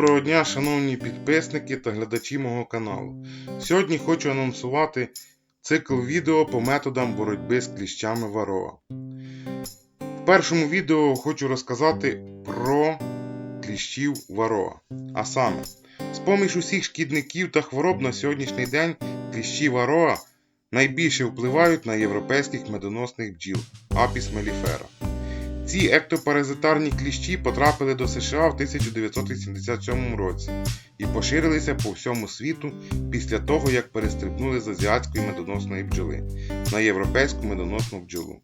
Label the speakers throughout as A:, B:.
A: Доброго дня, шановні підписники та глядачі мого каналу. Сьогодні хочу анонсувати цикл відео по методам боротьби з кліщами Вароа. В першому відео хочу розказати про кліщів Вароа. А саме, з-поміж усіх шкідників та хвороб на сьогоднішній день кліщі Вароа найбільше впливають на європейських медоносних бджіл Апіс меліфера. Ці ектопаразитарні кліщі потрапили до США в 1987 році і поширилися по всьому світу після того, як перестрибнули з азіатської медоносної бджоли на європейську медоносну бджолу.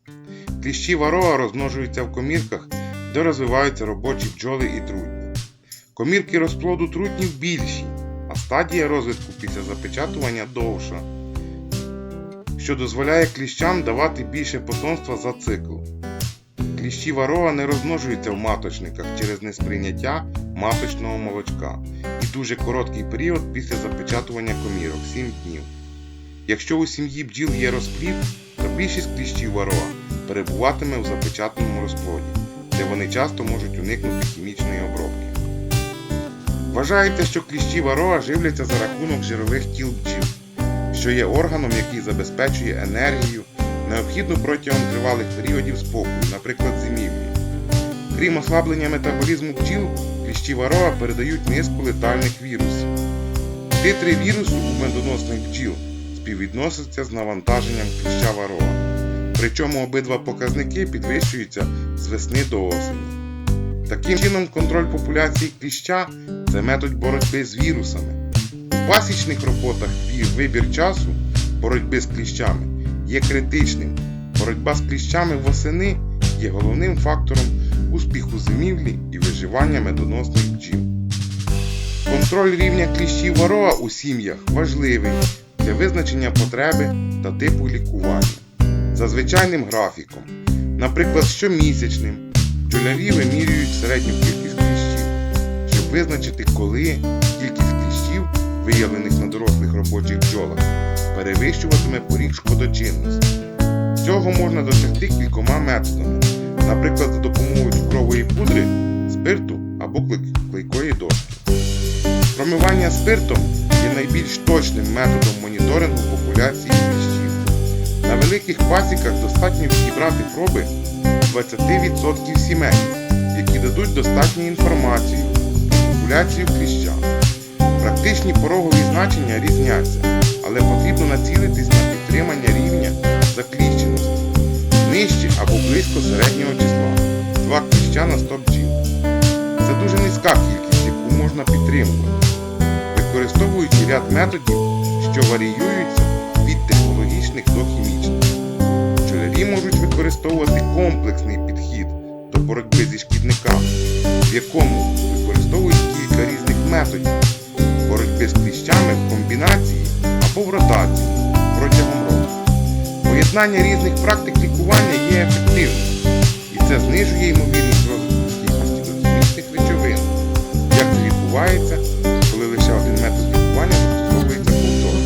A: Кліщі вароа розмножуються в комірках, де розвиваються робочі бджоли і трутні. Комірки розплоду трутнів більші, а стадія розвитку після запечатування довша, що дозволяє кліщам давати більше потомства за цикл. Кліщі вароа не розмножуються в маточниках через несприйняття маточного молочка і дуже короткий період після запечатування комірок 7 днів. Якщо у сім'ї бджіл є розплід, то більшість кліщів вароа перебуватиме в запечатаному розплоді, де вони часто можуть уникнути хімічної обробки. Вважається, що кліщі вароа живляться за рахунок жирових тіл бджіл, що є органом, який забезпечує енергію необхідну протягом тривалих періодів спокою, наприклад, зимівлі. Крім ослаблення метаболізму бджіл, кліщі вароа передають низку летальних вірусів. Титри вірусу у медоносних бджіл співвідносяться з навантаженням кліща вароа. Причому обидва показники підвищуються з весни до осені. Таким чином, контроль популяції кліща це метод боротьби з вірусами. У пасічних роботах вибір часу боротьби з кліщами є критичним. Боротьба з кліщами восени є головним фактором успіху зимівлі і виживання медоносних бджіл. Контроль рівня кліщів вароа у сім'ях важливий для визначення потреби та типу лікування. За звичайним графіком, наприклад, щомісячним, бджолярі вимірюють середню кількість кліщів, щоб визначити, коли кількість кліщів, виявлених на дорослих робочих бджолах, перевищуватиме поріг шкодочинності. Цього можна досягти кількома методами, наприклад, за допомогою цукрової пудри, спирту або клейкої дошки. Промивання спиртом є найбільш точним методом моніторингу популяції кліщів. На великих пасіках достатньо відібрати проби 20% сімей, які дадуть достатню інформацію про популяцію кліща. Практичні порогові значення різняться, але потрібно націлитись на підтримання рівня закліщеності нижче або близько середнього числа 2 кліща на 100 бджіл. Це дуже низька кількість, яку можна підтримувати, використовуючи ряд методів, що варіюються від технологічних до хімічних. Бджолярі можуть використовувати комплексний підхід до боротьби зі шкідниками, в якому використовують кілька різних методів боротьби з кліщами в комбінації в ротації протягом року. Поєднання різних практик лікування є ефективним, і це знижує ймовірність розвитку стійкості до хімічних речовин. Як це відбувається, коли лише один метод лікування застосовується повторно.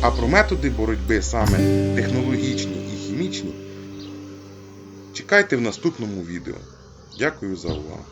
A: А про методи боротьби саме технологічні і хімічні чекайте в наступному відео. Дякую за увагу.